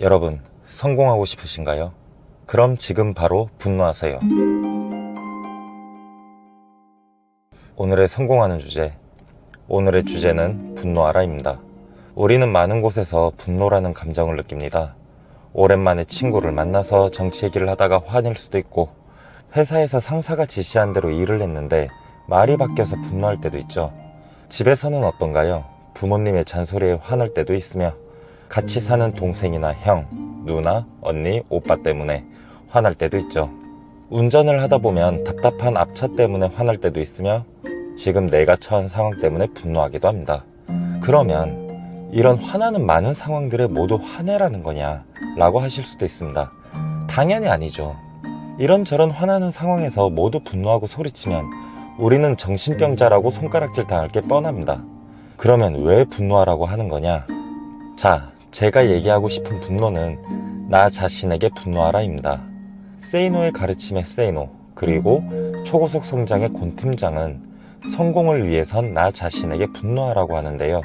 여러분, 성공하고 싶으신가요? 그럼 지금 바로 분노하세요. 오늘의 성공하는 주제. 오늘의 주제는 분노하라입니다. 우리는 많은 곳에서 분노라는 감정을 느낍니다. 오랜만에 친구를 만나서 정치 얘기를 하다가 화낼 수도 있고, 회사에서 상사가 지시한 대로 일을 했는데 말이 바뀌어서 분노할 때도 있죠. 집에서는 어떤가요? 부모님의 잔소리에 화날 때도 있으며, 같이 사는 동생이나 형, 누나, 언니, 오빠 때문에 화날 때도 있죠. 운전을 하다 보면 답답한 앞차 때문에 화날 때도 있으며 지금 내가 처한 상황 때문에 분노하기도 합니다. 그러면 이런 화나는 많은 상황들에 모두 화내라는 거냐 라고 하실 수도 있습니다. 당연히 아니죠. 이런저런 화나는 상황에서 모두 분노하고 소리치면 우리는 정신병자라고 손가락질 당할 게 뻔합니다. 그러면 왜 분노하라고 하는 거냐? 자, 제가 얘기하고 싶은 분노는 나 자신에게 분노하라입니다. 세이노의 가르침의 세이노, 그리고 초고속 성장의 권 팀장은 성공을 위해선 나 자신에게 분노하라고 하는데요.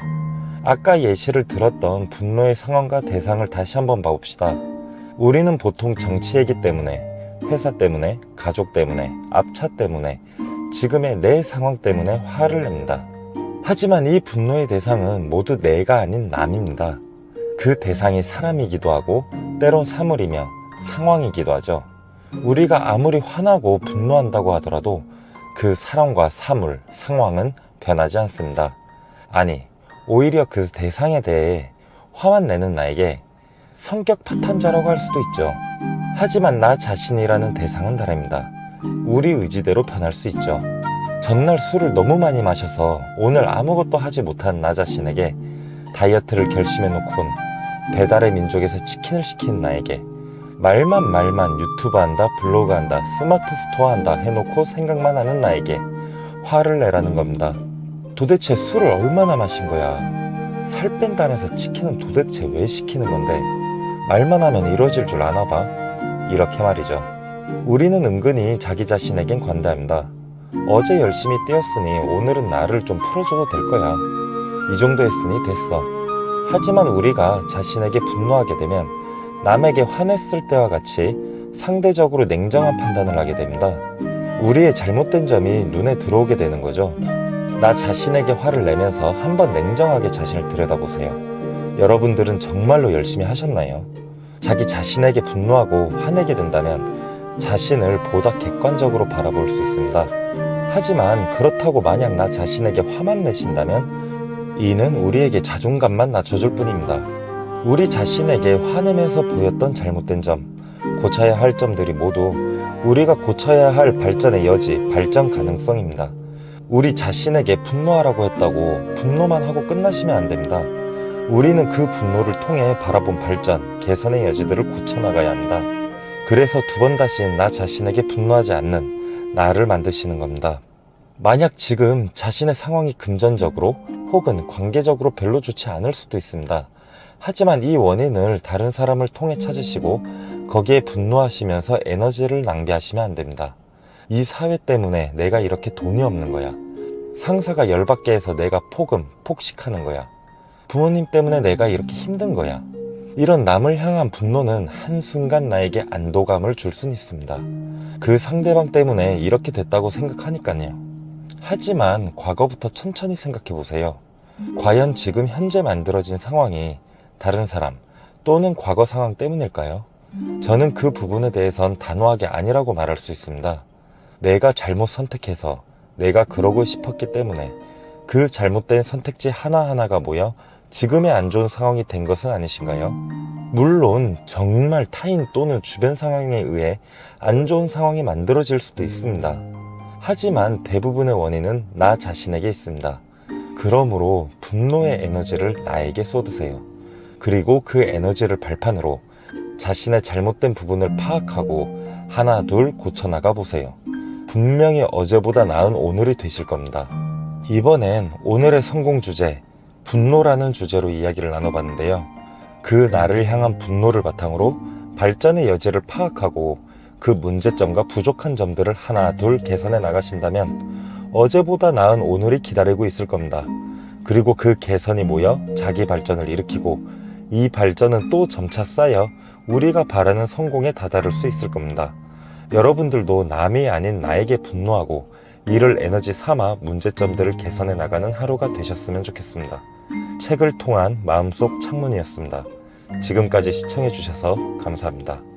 아까 예시를 들었던 분노의 상황과 대상을 다시 한번 봐봅시다. 우리는 보통 정치 얘기 때문에, 회사 때문에, 가족 때문에, 앞차 때문에, 지금의 내 상황 때문에 화를 냅니다. 하지만 이 분노의 대상은 모두 내가 아닌 남입니다. 그 대상이 사람이기도 하고 때론 사물이며 상황이기도 하죠. 우리가 아무리 화나고 분노한다고 하더라도 그 사람과 사물, 상황은 변하지 않습니다. 아니, 오히려 그 대상에 대해 화만 내는 나에게 성격 파탄자라고 할 수도 있죠. 하지만 나 자신이라는 대상은 다릅니다. 우리 의지대로 변할 수 있죠. 전날 술을 너무 많이 마셔서 오늘 아무것도 하지 못한 나 자신에게 다이어트를 결심해 놓곤 배달의 민족에서 치킨을 시킨 나에게 말만 말만 유튜브 한다, 블로그 한다, 스마트 스토어 한다 해놓고 생각만 하는 나에게 화를 내라는 겁니다. 도대체 술을 얼마나 마신 거야? 살 뺀다면서 치킨은 도대체 왜 시키는 건데? 말만 하면 이루어질 줄 아나 봐? 이렇게 말이죠. 우리는 은근히 자기 자신에겐 관대합니다. 어제 열심히 뛰었으니 오늘은 나를 좀 풀어줘도 될 거야. 이 정도 했으니 됐어. 하지만 우리가 자신에게 분노하게 되면 남에게 화냈을 때와 같이 상대적으로 냉정한 판단을 하게 됩니다. 우리의 잘못된 점이 눈에 들어오게 되는 거죠. 나 자신에게 화를 내면서 한번 냉정하게 자신을 들여다보세요. 여러분들은 정말로 열심히 하셨나요? 자기 자신에게 분노하고 화내게 된다면 자신을 보다 객관적으로 바라볼 수 있습니다. 하지만 그렇다고 만약 나 자신에게 화만 내신다면 이는 우리에게 자존감만 낮춰줄 뿐입니다. 우리 자신에게 화내면서 보였던 잘못된 점, 고쳐야 할 점들이 모두 우리가 고쳐야 할 발전의 여지, 발전 가능성입니다. 우리 자신에게 분노하라고 했다고 분노만 하고 끝나시면 안 됩니다. 우리는 그 분노를 통해 바라본 발전, 개선의 여지들을 고쳐나가야 합니다. 그래서 두 번 다시 나 자신에게 분노하지 않는 나를 만드시는 겁니다. 만약 지금 자신의 상황이 금전적으로 혹은 관계적으로 별로 좋지 않을 수도 있습니다. 하지만 이 원인을 다른 사람을 통해 찾으시고 거기에 분노하시면서 에너지를 낭비하시면 안 됩니다. 이 사회 때문에 내가 이렇게 돈이 없는 거야. 상사가 열받게 해서 내가 폭음, 폭식하는 거야. 부모님 때문에 내가 이렇게 힘든 거야. 이런 남을 향한 분노는 한순간 나에게 안도감을 줄 수는 있습니다. 그 상대방 때문에 이렇게 됐다고 생각하니까요. 하지만 과거부터 천천히 생각해 보세요. 과연 지금 현재 만들어진 상황이 다른 사람 또는 과거 상황 때문일까요? 저는 그 부분에 대해선 단호하게 아니라고 말할 수 있습니다. 내가 잘못 선택해서 내가 그러고 싶었기 때문에 그 잘못된 선택지 하나하나가 모여 지금의 안 좋은 상황이 된 것은 아니신가요? 물론 정말 타인 또는 주변 상황에 의해 안 좋은 상황이 만들어질 수도 있습니다. 하지만 대부분의 원인은 나 자신에게 있습니다. 그러므로 분노의 에너지를 나에게 쏟으세요. 그리고 그 에너지를 발판으로 자신의 잘못된 부분을 파악하고 하나 둘 고쳐나가 보세요. 분명히 어제보다 나은 오늘이 되실 겁니다. 이번엔 오늘의 성공 주제, 분노라는 주제로 이야기를 나눠봤는데요. 그 나를 향한 분노를 바탕으로 발전의 여지를 파악하고 그 문제점과 부족한 점들을 하나 둘 개선해 나가신다면 어제보다 나은 오늘이 기다리고 있을 겁니다. 그리고 그 개선이 모여 자기 발전을 일으키고 이 발전은 또 점차 쌓여 우리가 바라는 성공에 다다를 수 있을 겁니다. 여러분들도 남이 아닌 나에게 분노하고 이를 에너지 삼아 문제점들을 개선해 나가는 하루가 되셨으면 좋겠습니다. 책을 통한 마음속 창문이었습니다. 지금까지 시청해 주셔서 감사합니다.